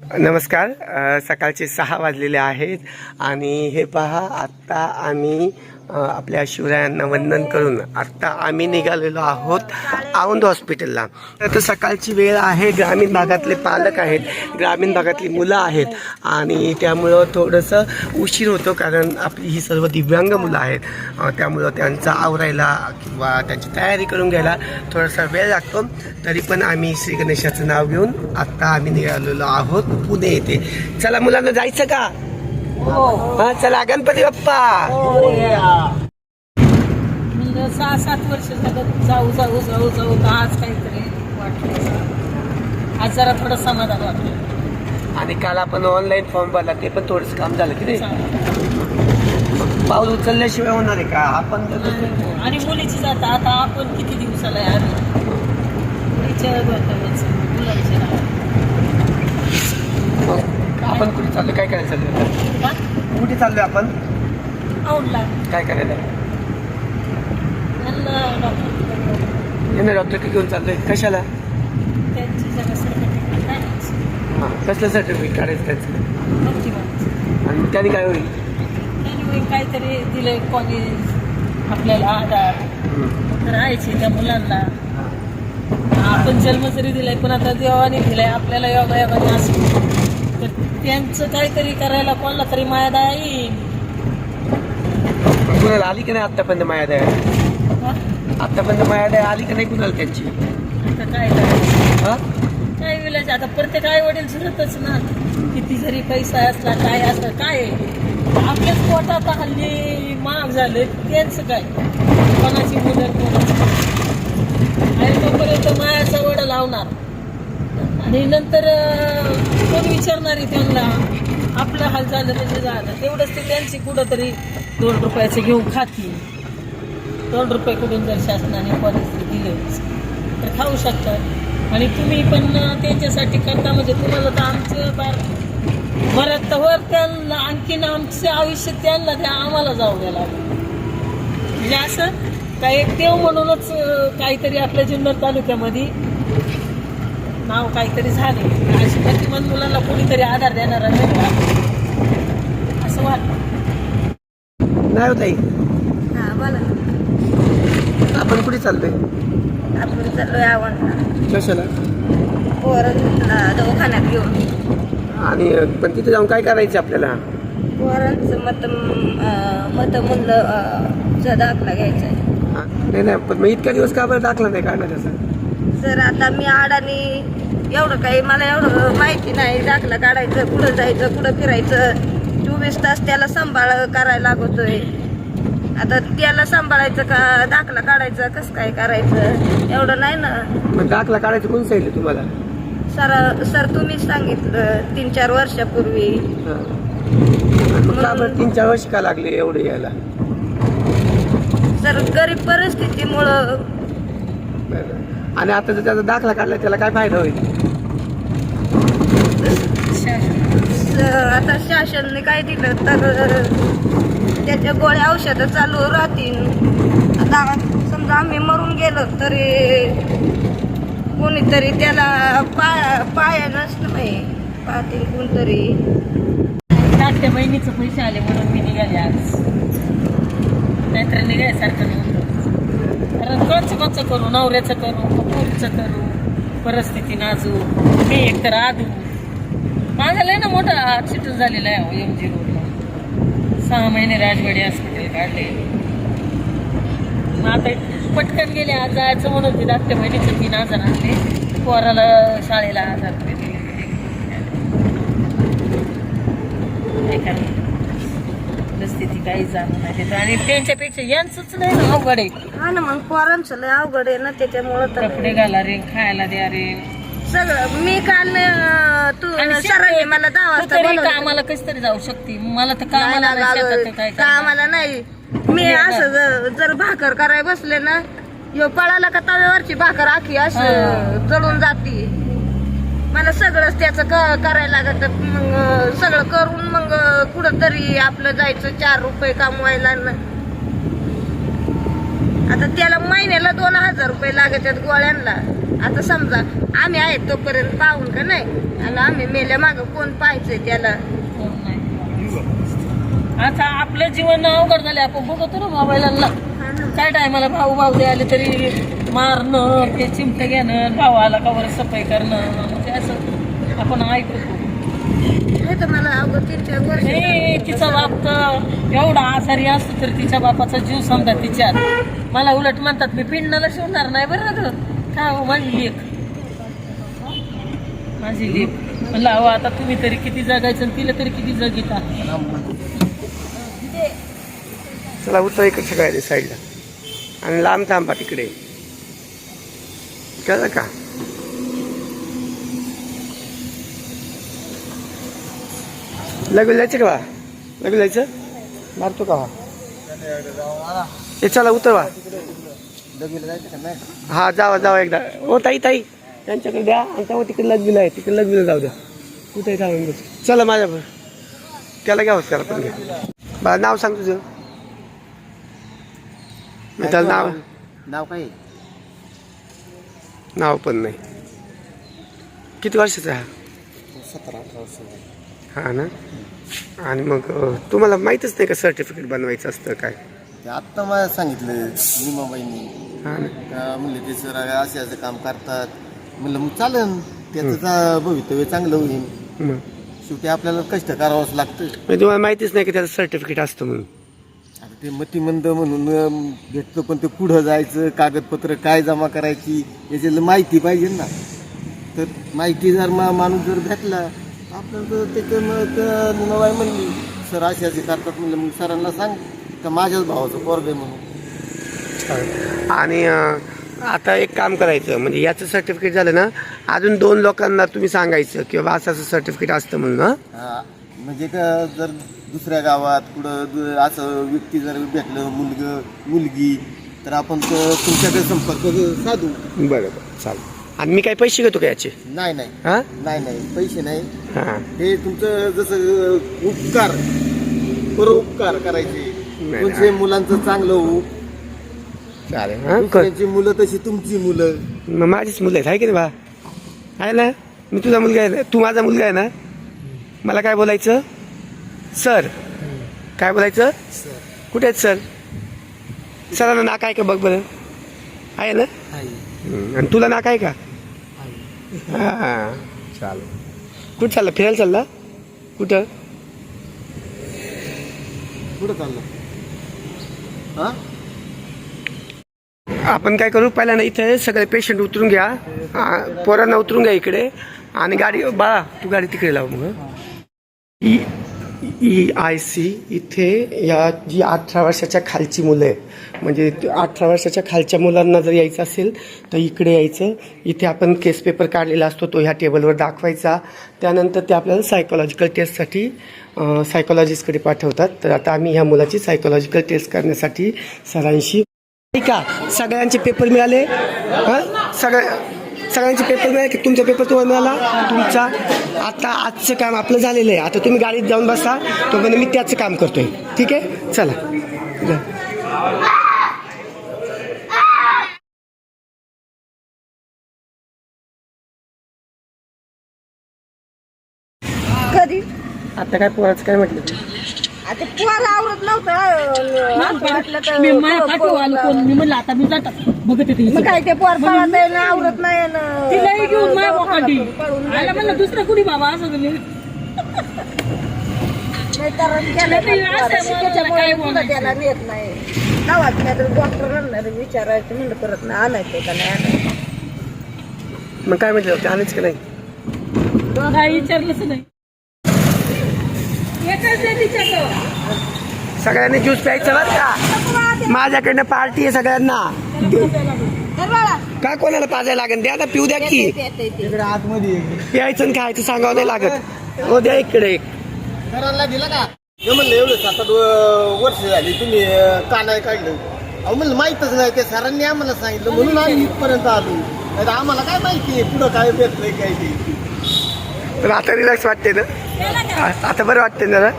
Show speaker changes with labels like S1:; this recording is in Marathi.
S1: नमस्कार सकाळचे सहा वाजलेले आहेत आणि हे पहा आत्ता आम्ही आपल्या शिवरायांना वंदन करून आत्ता आम्ही निघालेलो आहोत औंध हॉस्पिटलला. आता सकाळची वेळ आहे. ग्रामीण भागातले पालक आहेत. ग्रामीण भागातली मुलं आहेत. आणि त्यामुळं थोडंसं उशीर होतो कारण आपली ही सर्व दिव्यांग मुलं आहेत. त्यामुळं त्यांचा आवरायला किंवा त्यांची तयारी करून घ्यायला थोडासा वेळ लागतो. तरी पण आम्ही श्री गणेशाचं नाव घेऊन आत्ता आम्ही निघालेलो आहोत पुणे येथे. चला मुलांना जायचं का? हा. चला गणपती बाप्पा.
S2: सहा सात वर्ष झालं जाऊ जाऊ जाऊ जाऊ आज काहीतरी वाटलं. आज जरा थोडं समाधान वाटलं.
S1: आणि काल आपण ऑनलाईन फॉर्म भरला ते पण थोडंसं काम झालं की नाही? पाऊल उचलल्याशिवाय होणार आहे का? आपण तर-
S2: आणि मुलीची जात आता आपण किती दिवसाला आहे? मुलीच्या मुलांच्या
S1: आपण कुठे चाललो काय करायला चाललो? कुठे चाललोय आपण? काय करायला?
S2: त्यांना डॉक्टर
S1: यांना डॉक्टर घेऊन चाललोय. कशाला?
S2: त्यांची जरा सर्टिफिकेट
S1: हां कसलं सर्टिफिकेट काढायचं त्याचं?
S2: माणसं
S1: आणि त्याने काय होईल?
S2: काहीतरी दिलंय कॉलेज आपल्याला आधार.
S1: हम्म.
S2: राहायचे त्या मुलांना. आपण जन्म जरी दिलाय पण आता देवाने दिलाय आपल्याला योगा योगाने असं. तर त्यांचं काहीतरी करायला कोणाला तरी माया दया येईल
S1: कुणाला आली की नाही आत्तापर्यंत माया द्या
S2: हा?
S1: आत्तापर्यंत माया द्या आली की नाही कुणाला त्यांची?
S2: आता काय करायचं?
S1: हा?
S2: काय विलाज आता प्रत्येक आई वडील झुरतच ना. किती जरी पैसा असला काय असला काय? आहे? आपल्याच पोटात हल्ली महाग झाले त्यांचं काय? कोणाची मुलं कोणाची आणि तोपर्यंत मायाचा वडा लावणार. आणि नंतर कोण विचारणार आहे त्यांना आपलं हाल झालं म्हणजे झालं. तेवढंच ते त्यांची कुठंतरी दोन रुपयाचे घेऊन खातील. दोन रुपये कुठून जर शासनाने पॉलिसी दिले तर खाऊ शकतात. आणि तुम्ही पण त्यांच्यासाठी करता म्हणजे तुम्हाला तर आमचं बार बरं तर त्यांना आणखीन आमचं आयुष्य त्यांना त्या आम्हाला जाऊ द्या म्हणजे असं काय एक देव म्हणूनच काहीतरी आपल्या जुन्नर तालुक्यामध्ये नाव काहीतरी झाले. अशी प्रतिमान मुलांना कोणीतरी आधार देणारा नाही का? असं वाटतं.
S1: नाही होत
S3: हा बोला.
S1: आपण कुठे चाललोय?
S3: आपण चाललोय आवडला
S1: कशाला?
S3: पोरांना दवाखान्यात घेऊन.
S1: आणि पण तिथे जाऊन काय करायचं आपल्याला?
S3: पोरांचं मत मत चा दाखला घ्यायचा आहे.
S1: हा? नाही नाही पण मग इतक्या दिवस का बरं दाखला नाही काढणार त्याचा?
S3: सर आता मी आडानी एवढं काही मला एवढं माहिती नाही दाखला काढायचं कुठं जायचं कुठं फिरायचं. चोवीस तास त्याला सांभाळ करायला लागतोय. आता त्याला सांभाळायचं का दाखला काढायचं कसं काय करायचं? एवढं नाही ना.
S1: मग दाखला काढायचं कोण सांगितलं तुम्हाला?
S3: सर सर तुम्हीच सांगितलं तीन चार वर्षापूर्वी.
S1: मग का बरं तीन चार वर्ष का लागले एवढे यायला?
S3: सर गरीब परिस्थितीमुळं.
S1: आणि आता जर त्याचा दाखला काढला त्याला काय फायदा होईल?
S3: आता शासनने काय दिलं तर त्याच्या गोळ्या औषधं चालू राहतील. आता समजा आम्ही मरून गेलो तरी कोणीतरी त्याला पाय पायानच नाही पाहतील कोणतरी.
S2: धाकट्या बहिणीचं पैसे आले म्हणून मी निघाले आज. नाहीतर निघायसारखं नव्हतं कारण कोणचं कोणचं करू नवऱ्याचं करू पोरीचं करू परिस्थिती नाजूक मी एकतर आदू. माझा लय ना मोठा ऍक्सिडेंट झालेला आहे एम जी रोडला सहा महिने राजवाडी हॉस्पिटल काढले. मग आता पटकन गेले आज जायचं म्हणून ती धाकट्या बहिणीचं तीन हजार आणले. पोराला शाळेला हजार रुपये दिले. काय परिस्थिती काही जाणून नाही देत आणि त्यांच्यापेक्षा यांचंच नाही ना अवघड आहे.
S3: हा ना मग पोरांचं लय अवघड आहे ना त्याच्यामुळं
S2: कपडे घाला रे खायला द्या रे.
S3: सगळं मी काल अं, तू
S2: आणि
S3: सरांनी मला दहा
S2: तू
S3: वाजता
S2: तरी
S3: बोलवलं.
S2: कामाला कशी तरी जाऊ शकते. मला तर
S3: नाही
S2: कामाला
S3: ना
S2: नाही, शेतात तर
S3: गं,
S2: काय करणार?
S3: कामाला नाही. मी असं जर- जर भाकर करायला बसले ना यो पळाला का तव्यावरची भाकर आखी असं
S2: हा.
S3: जळून जाती. मला सगळंच त्याचं क- करायला लागत. मग सगळं करून मग कुठंतरी आपलं जायचं चार रुपये कमवायला न- आता त्याला महिन्याला दोन हजार रुपये लागत आहेत गोळ्यांना. आता समजा आम्ही आहेत तोपर्यंत पाहून का नाही? आणि आम्ही मेल्या माग कोण पाहायचंय त्याला?
S2: नाही. आता आपलं जीवन अवघड झाले आपण बघतो ना मोबाईलला काय टायमाला भाऊ भाऊ आले तरी मारणं ते चिमटं घेणं भावाला कवर सफाई करणं. आपण ऐकतो.
S3: नाही तर मला अवघड तीन चार वर्ष
S2: नाही तिचा बाप तर एवढा आजारी असतो तर तिच्या बापाचा जीव समजा तिच्यात. मला उलट म्हणतात मी पिंडाला शिवणार नाही बरं ग. काय हो माझी लेख? माझी लेख. म्हणलं अहो आता तुम्ही तरी किती जगायचं आणि तिला तरी किती जगिता
S1: चला उतर इकडे सगळ्या साईडला. आणि लांब थांबा तिकडे. कळलं का? लगू जायचं का लगू जायचं? मारतो का हे चला उतरवा हा जावा जावा एकदा. ओ ताई ताई. त्यांच्याकडे द्या. आणि तेव्हा तिकडे लगविला आहे. तिकडे लगविला जाऊ द्या. कुठे बस. चला माझ्यावर त्याला घ्या त्याला पण घ्या. बा नाव सांग तुझं. मी त्याला नाव
S4: नाव काय?
S1: नाव पण नाही. किती वर्षाचा आहे
S4: सतरा अठरा वर्ष
S1: हा ना? आणि मग अं, तुम्हाला माहीतच नाही का सर्टिफिकेट बनवायचं असतं काय?
S4: ते आत्ता मला सांगितलं निमाबाईंनी
S1: हा ना?
S4: का म्हणले ते सर असे असं काम करतात. म्हणलं मग चालन त्याचं भवितव्य चांगलं होईल.
S1: मग?
S4: शेवटी आपल्याला कष्ट करावंच लागतं
S1: म्हणजे तुम्हाला माहितीच नाही की त्याचं सर्टिफिकेट असतं म्हणून?
S4: आता ते मतिमंद म्हणून अं, भेटतं पण ते पुढं जायचं कागदपत्र काय जमा करायची याची माहिती पाहिजे ना. तर माहिती जर मा माणूस जर भेटला आपल्याला तर त्याचं मग निमाबाई म्हणली सर असे असे करतात. म्हणलं मग सरांना सांग का माझ्याच भावाचं पोरग आहे म्हणून.
S1: आणि अं, आता एक काम करायचं म्हणजे याचं सर्टिफिकेट झालं ना अजून दोन लोकांना तुम्ही सांगायचं किंवा असं असं सर्टिफिकेट असतं म्हणून हं?
S4: हा, म्हणजे का जर दुसऱ्या गावात कुठं दु- असं व्यक्ती जर भेटलं मुलग मुलगी तर आपण तर तुमच्याकडे संपर्क साधू.
S1: बरं बरं चालेल. आणि मी काय पैसे घेतो का याचे?
S4: नाही नाही.
S1: हां?
S4: नाही नाही. पैसे नाही.
S1: हां.
S4: हे तुमचं जसं उपकार परोपकार करायचे.
S1: नाही.
S4: तुमचे मुलांचं चांगलं होऊ.
S1: चालेल. हां कर.
S4: दुसऱ्यांची मुलं तशी तुमची मुलं.
S1: मग माझीच मुलं आहेत आहे की नाही बा? आहे ना? मी तुझा मुलगा आहे ना? तू माझा मुलगा आहे ना? मला काय बोलायचं? सर. काय बोलायचं? कुठे आहेत सर? सरांना नाक आहे का बघ बरं? आहे ना? हं, आणि तुला नाक आहे का? हां. चालेल. कुठं चालला? फिरायला चालला? कुठं?
S4: कुठं चाललं? हा?
S1: आपण काय करू? पहिल्यांदा इथे सगळे पेशंट उतरून घ्या. पोरांना उतरून घ्या इकडे. आणि गाडी बाळा तू गाडी तिकडे लाव मग. ई आय सी इथे या जी अठरा वर्षाच्या खालची मुलं आहेत म्हणजे अठरा वर्षाच्या खालच्या मुलांना जर यायचं असेल तर इकडे यायचं. इथे आपण केस पेपर काढलेला असतो तो ह्या टेबलवर दाखवायचा. त्यानंतर ते आपल्याला सायकोलॉजिकल टेस्टसाठी सायकोलॉजिस्टकडे पाठवतात. तर आता आम्ही ह्या मुलाची सायकोलॉजिकल टेस्ट करण्यासाठी सरांशी का सगळ्यांचे पेपर मिळाले? हां? सगळ्या सगळ्यांचे पेपर मिळाले की तुमचा पेपर तुम्हाला मिळाला तुमचा आता आजचं काम आपलं झालेलं आहे. आता तुम्ही गाडीत जाऊन बसा तो म्हणजे मी त्याचं काम करतोय. ठीक आहे? चला. आता काय पोराचं काय म्हटलं?
S3: आता पोर आवडत नव्हतं असं वाटलं तर
S2: मी माझ्या
S3: पोरं-
S2: पाठीवर आलो कोण? मी म्हणलं आता मी जातात बघत येते
S3: मग काय ते पोर पळत आहे ना आवडत नाही ना
S2: तिलाही घेऊन माझ्या मोकाटी
S3: पळून
S2: आला म्हणलं दुसरं कुणी बाबा असं तुम्ही
S3: विचारायचं म्हणलं परत नाही आणायचं का नाही आणायचं.
S1: मग काय म्हटलं आलेच का नाही?
S2: काय विचारलंच नाही.
S1: सगळ्यांनी ज्यूस प्यायचं बरं का? माझ्याकडनं पार्टी आहे सगळ्यांना. का कोणाला पाजायला लागेल? द्या ना पिऊ द्या की.
S4: आतमध्ये
S1: प्यायचं खायचं सांगावं नाही लागत. हो द्या इकडे. एक
S4: दिला का? म्हणलं एवढं सात आठ वर्ष झाली तुम्ही अं, का नाही काढलं? अहो म्हणलं माहीतच नाही. ते सरांनी आम्हाला सांगितलं म्हणून आम्ही इथपर्यंत आलो. नाही आम्हाला काय माहिती आहे? पुढं काय भेटलंय काय ते?
S1: तर आता रिलॅक्स वाटते ना? आता बरं वाटते जरा.